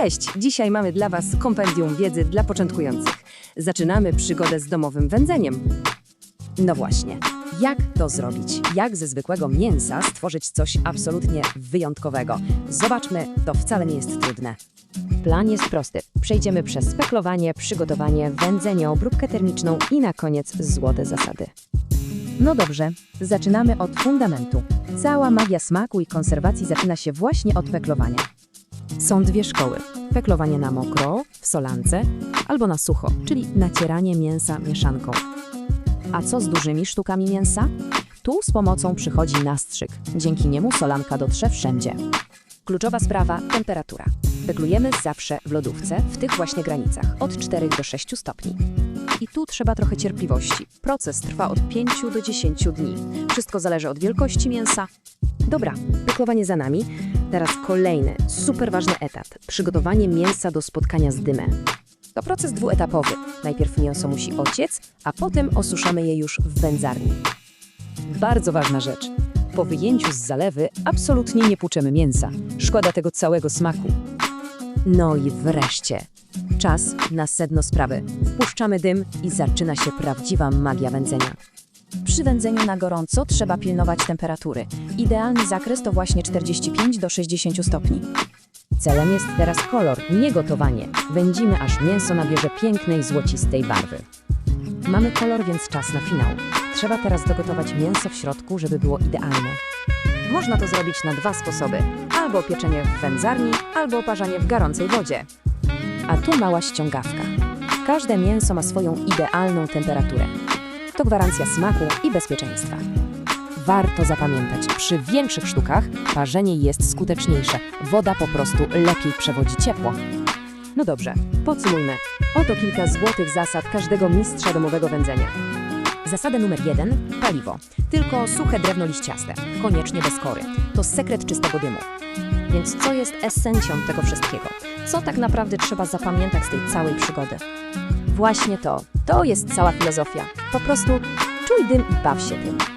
Cześć! Dzisiaj mamy dla Was kompendium wiedzy dla początkujących. Zaczynamy przygodę z domowym wędzeniem. No właśnie, jak to zrobić? Jak ze zwykłego mięsa stworzyć coś absolutnie wyjątkowego? Zobaczmy, to wcale nie jest trudne. Plan jest prosty. Przejdziemy przez speklowanie, przygotowanie, wędzenie, obróbkę termiczną i na koniec złote zasady. No dobrze, zaczynamy od fundamentu. Cała magia smaku i konserwacji zaczyna się właśnie od peklowania. Są dwie szkoły. Peklowanie na mokro, w solance, albo na sucho, czyli nacieranie mięsa mieszanką. A co z dużymi sztukami mięsa? Tu z pomocą przychodzi nastrzyk. Dzięki niemu solanka dotrze wszędzie. Kluczowa sprawa temperatura. Peklujemy zawsze w lodówce, w tych właśnie granicach, od 4 do 6 stopni. I tu trzeba trochę cierpliwości. Proces trwa od 5 do 10 dni. Wszystko zależy od wielkości mięsa. Dobra, peklowanie za nami. Teraz kolejny, super ważny etap. Przygotowanie mięsa do spotkania z dymem. To proces dwuetapowy. Najpierw mięso musi ociec, a potem osuszamy je już w wędzarni. Bardzo ważna rzecz. Po wyjęciu z zalewy absolutnie nie płuczemy mięsa. Szkoda tego całego smaku. No i wreszcie. Czas na sedno sprawy. Wpuszczamy dym i zaczyna się prawdziwa magia wędzenia. Przy wędzeniu na gorąco trzeba pilnować temperatury. Idealny zakres to właśnie 45 do 60 stopni. Celem jest teraz kolor, nie gotowanie. Wędzimy, aż mięso nabierze pięknej, złocistej barwy. Mamy kolor, więc czas na finał. Trzeba teraz dogotować mięso w środku, żeby było idealne. Można to zrobić na dwa sposoby. Albo pieczenie w wędzarni, albo oparzanie w gorącej wodzie. A tu mała ściągawka. Każde mięso ma swoją idealną temperaturę. To gwarancja smaku i bezpieczeństwa. Warto zapamiętać, przy większych sztukach parzenie jest skuteczniejsze. Woda po prostu lepiej przewodzi ciepło. No dobrze, podsumujmy. Oto kilka złotych zasad każdego mistrza domowego wędzenia. Zasada numer jeden: paliwo. Tylko suche drewno liściaste, koniecznie bez kory. To sekret czystego dymu. Więc co jest esencją tego wszystkiego? Co tak naprawdę trzeba zapamiętać z tej całej przygody? Właśnie to. To jest cała filozofia. Po prostu czuj dym i baw się tym.